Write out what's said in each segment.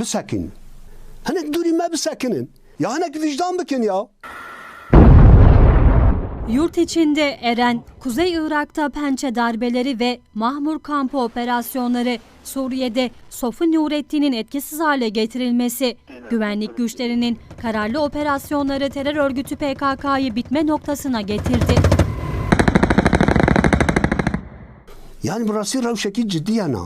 bisekin. Hani durime bisekinin. Ya hani vicdan bikin ya. Yurt içinde Eren, Kuzey Irak'ta pençe darbeleri ve Mahmur kampı operasyonları, Suriye'de Sofu Nurettin'in etkisiz hale getirilmesi, güvenlik güçlerinin kararlı operasyonları terör örgütü PKK'yı bitme noktasına getirdi. Yani burası revşeki ciddi yana.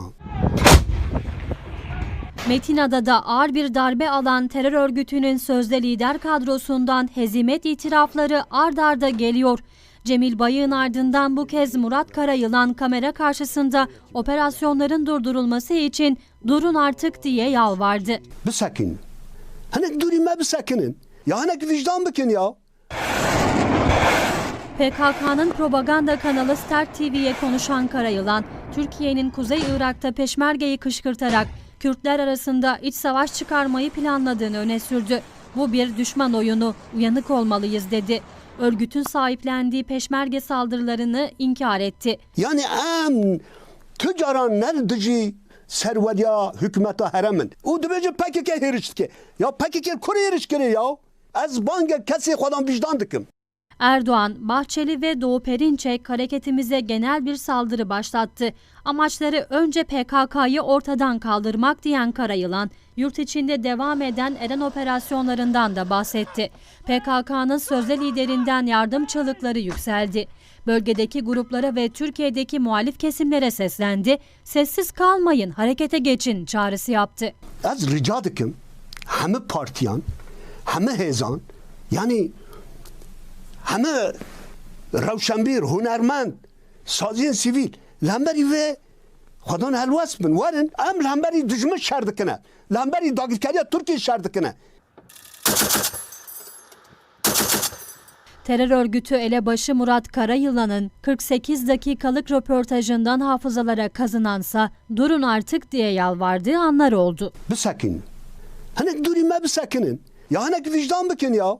Metina'da ağır bir darbe alan terör örgütünün sözde lider kadrosundan hezimet itirafları ard arda geliyor. Cemil Bayık'ın ardından bu kez Murat Karayılan kamera karşısında operasyonların durdurulması için durun artık diye yalvardı. Bisekin. Hani durime bisekinin. Ya hani vicdan bikin ya. PKK'nın propaganda kanalı Start TV'ye konuşan Karayılan, Türkiye'nin Kuzey Irak'ta peşmergeyi kışkırtarak Kürtler arasında iç savaş çıkarmayı planladığını öne sürdü. Bu bir düşman oyunu, uyanık olmalıyız dedi. Örgütün sahiplendiği peşmerge saldırılarını inkar etti. Yani em tüccaran nerdici serveriya hükümeta heremin. O dibece PKK herişki. Ya PKK kuru herişkiri ya. Ez bange kesi kodan vicdan dikim. Erdoğan, Bahçeli ve Doğu Perinçek hareketimize genel bir saldırı başlattı. Amaçları önce PKK'yı ortadan kaldırmak diyen Karayılan, yurt içinde devam eden Eren operasyonlarından da bahsetti. PKK'nın sözde liderinden yardım çığlıkları yükseldi. Bölgedeki gruplara ve Türkiye'deki muhalif kesimlere seslendi. Sessiz kalmayın, harekete geçin çağrısı yaptı. Ez rica dikim. Hemi partiyan, hemi hezan, yani hemi revşenbir, hunermend, sazin sivil, lemberi ve خدان هلوس بن ورن ام لهمبری دجمه شر دکنه لهمبری داگیرکاری ترکیه شر دکنه Terör örgütü elebaşı Murat Karayılan'ın 48 dakikalık röportajından hafızalara kazınansa durun artık diye yalvardığı anlar oldu. bisekin. Hani durime bisekinin. Ya hani vicdan bikin ya.